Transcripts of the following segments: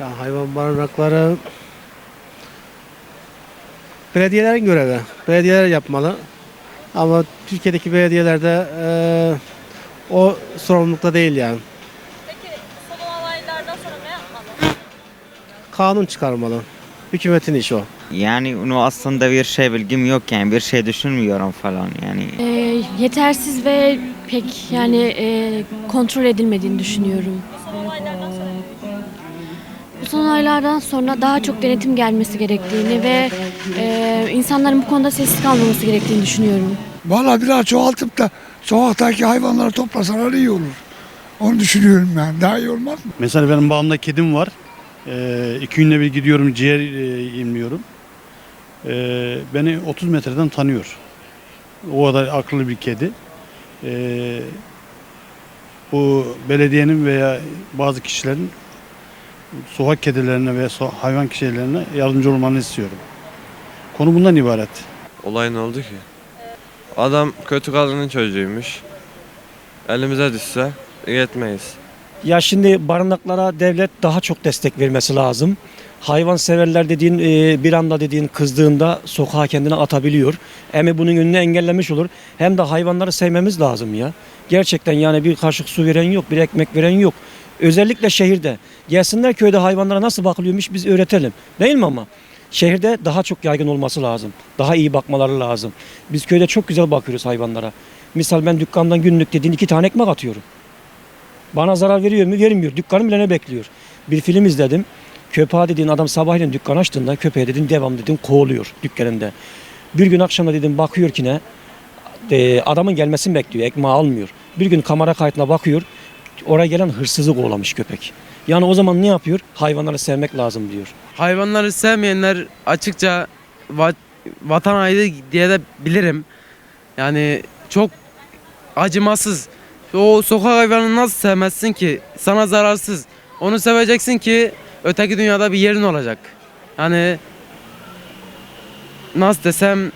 Ya hayvan barınakları belediyelerin görevi. Belediyeler yapmalı. Ama Türkiye'deki belediyelerde eee, o sorumlulukta değil yani. Peki son olaylardan sonra ne yapmalı? Kanun çıkarmalı. Hükümetin işi o. Yani onu aslında bir şey bilgim yok yani bir şey düşünmüyorum falan yani. Ee, yetersiz ve pek yani e, kontrol edilmediğini düşünüyorum. Son Bu son aylardan sonra daha çok denetim gelmesi gerektiğini ve e, insanların bu konuda sessiz kalmaması gerektiğini düşünüyorum. Vallahi biraz çoğaltıp da sokaktaki hayvanları toplasalar iyi olur. Onu düşünüyorum ben. Daha iyi olmaz mı? Mesela benim bağımda kedim var. Ee, iki günde bir gidiyorum ciğer e, imliyorum. Ee, beni 30 metreden tanıyor. O kadar akıllı bir kedi. Ee, bu belediyenin veya bazı kişilerin sokak kedilerine veya so- hayvan kişilerine yardımcı olmanı istiyorum. Konu bundan ibaret. Olay ne oldu ki? Adam kötü kadının çocuğuymuş. Elimize düşse yetmeyiz. Ya şimdi barınaklara devlet daha çok destek vermesi lazım. Hayvan severler dediğin e, bir anda dediğin kızdığında sokağa kendini atabiliyor. Hem bunun önünü engellemiş olur. Hem de hayvanları sevmemiz lazım ya. Gerçekten yani bir kaşık su veren yok, bir ekmek veren yok. Özellikle şehirde. Gelsinler köyde hayvanlara nasıl bakılıyormuş biz öğretelim. Değil mi ama? Şehirde daha çok yaygın olması lazım. Daha iyi bakmaları lazım. Biz köyde çok güzel bakıyoruz hayvanlara. Misal ben dükkandan günlük dediğin iki tane ekmek atıyorum. Bana zarar veriyor mu? Vermiyor. Dükkanım bile ne bekliyor? Bir film izledim. Köpeğe dediğin adam sabahleyin dükkan açtığında köpeğe dedin devam dedin kovalıyor dükkanında. Bir gün akşamda dedim bakıyor ki ne? E, adamın gelmesini bekliyor. Ekmeği almıyor. Bir gün kamera kayıtına bakıyor. Oraya gelen hırsızı kovalamış köpek. Yani o zaman ne yapıyor? Hayvanları sevmek lazım diyor. Hayvanları sevmeyenler açıkça va- vatan haini diye de bilirim. Yani çok acımasız. O sokak hayvanını nasıl sevmezsin ki? Sana zararsız. Onu seveceksin ki öteki dünyada bir yerin olacak. Yani nasıl desem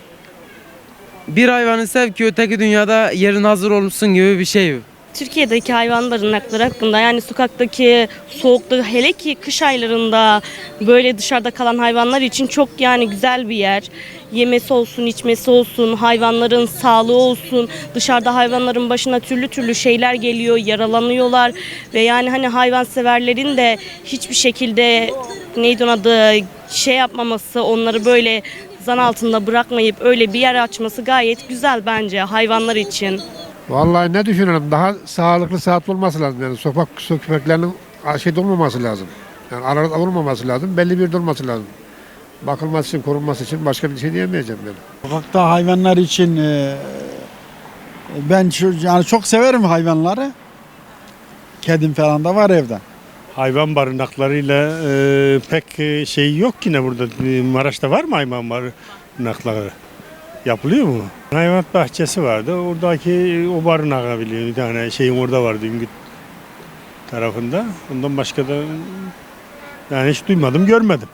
bir hayvanı sev ki öteki dünyada yerin hazır olsun gibi bir şey. Türkiye'deki hayvan barınakları hakkında yani sokaktaki soğukta hele ki kış aylarında böyle dışarıda kalan hayvanlar için çok yani güzel bir yer. Yemesi olsun, içmesi olsun, hayvanların sağlığı olsun. Dışarıda hayvanların başına türlü türlü şeyler geliyor, yaralanıyorlar ve yani hani hayvanseverlerin de hiçbir şekilde neydi onun adı şey yapmaması, onları böyle zan altında bırakmayıp öyle bir yer açması gayet güzel bence hayvanlar için. Vallahi ne düşünüyorum daha sağlıklı sağlıklı olması lazım yani sokak köpeklerinin şeyde olmaması lazım. Yani arada olmaması lazım belli bir durması lazım. Bakılması için korunması için başka bir şey diyemeyeceğim ben. Sokakta hayvanlar için e, ben şu, yani çok severim hayvanları. Kedim falan da var evde. Hayvan barınaklarıyla e, pek e, şey yok ki ne burada. E, Maraş'ta var mı hayvan barınakları? Yapılıyor mu? Hayvanat bahçesi vardı. Oradaki o barınağı biliyor. Bir tane şeyin orada vardı Üngüt tarafında. Ondan başka da yani hiç duymadım, görmedim.